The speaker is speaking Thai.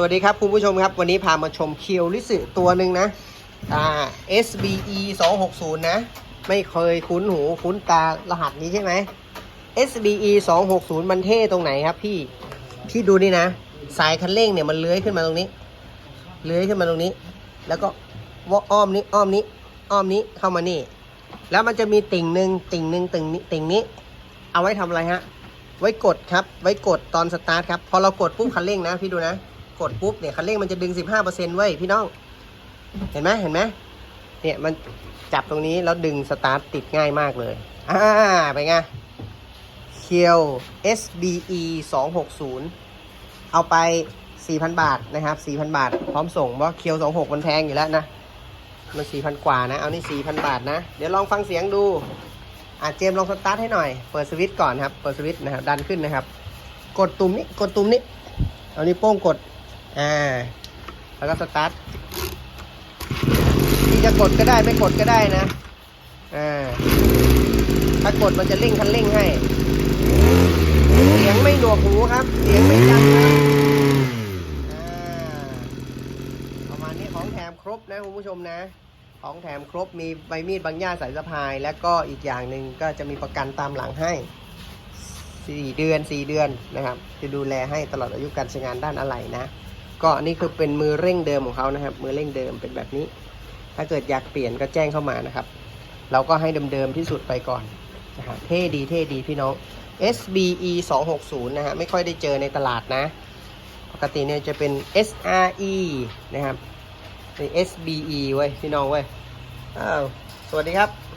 สวัสดีครับคุณผู้ชมครับ วันนี้พามาชมเคียวลิสึตัวหนึ่งนะอ่า SBE 260นะ ไม่เคยคุ้นหูคุ้นตารหัสนี้ใช่ไหม SBE 260มันเท่ตรงไหนครับพี่ พี่ดูนี่นะ สายคันเร่งเนี่ยมันเลื้อยขึ้นมาตรงนี้ เลื้อยขึ้นมาตรงนี้ แล้วก็วออ้อมนี้อ้อมนี้ อ้อมนี้เข้ามานี่ แล้วมันจะมีติ่งหนึ่งติ่งหนึ่งติ่งนี้ติ่งนี้ เอาไว้ทำอะไรฮะ ไว้กดครับ ไว้กดตอนสตาร์ทครับ พอเรากดปุ๊บคันเร่งนะ พี่ดูนะ กดปุ๊บเนี่ยคันเร่งมันจะดึง 15%ไว้ยพี่น้อง เห็นไหมเห็นไหมเนี่ยมันจับตรงนี้แล้วดึงสตาร์ทติดง่ายมากเลยอ่าไปไงเคียว SBE 260 เอาไป 4,000 บาทนะครับ 4,000 บาท พร้อมส่งเพราะเคียว 26 มันแพงอยู่แล้วนะ มัน 4,000 กว่านะ เอานี่ 4,000 บาทนะ เดี๋ยวลองฟังเสียงดูอะเจมลองสตาร์ทให้หน่อย เปิดสวิตช์ก่อนครับ เปิดสวิตช์นะครับ ดันขึ้นนะครับ กดตุ่มนี้ กดตุ่มนี้ เอานิ้วโป้งกด อ่า แล้วก็สตาร์ทที่จะกดก็ได้ไม่กดก็ได้นะ อ่า ถ้ากดมันจะเร่งคันเร่งให้ เสียงไม่หนวกหูครับ เสียงไม่ดังครับอ่าประมาณนี้ของแถมครบนะคุณผู้ชมนะ ของแถมครบมีใบมีดบางหญ้าสายสะพาย แล้วก็อีกอย่างหนึ่งก็จะมีประกันตามหลังให้4เดือน4เดือนนะครับ จะดูแลให้ตลอดอายุการใช้งานด้านอะไหล่นะ ก็นนี้คือเป็นมือเร่งเดิมของเขานะครับ มือเร่งเดิมเป็นแบบนี้ ถ้าเกิดอยากเปลี่ยนก็แจ้งเข้ามานะครับ เราก็ให้เดิมๆที่สุดไปก่อนนะฮะเท่ดีเท่ดีพี่น้อง SBE 260นะฮะไม่ค่อยได้เจอในตลาดนะ ปกติเนี่ยจะเป็น SRE นะครับเป็น SBE เว้ยพี่น้องเว้ยอ้าวสวัสดีครับ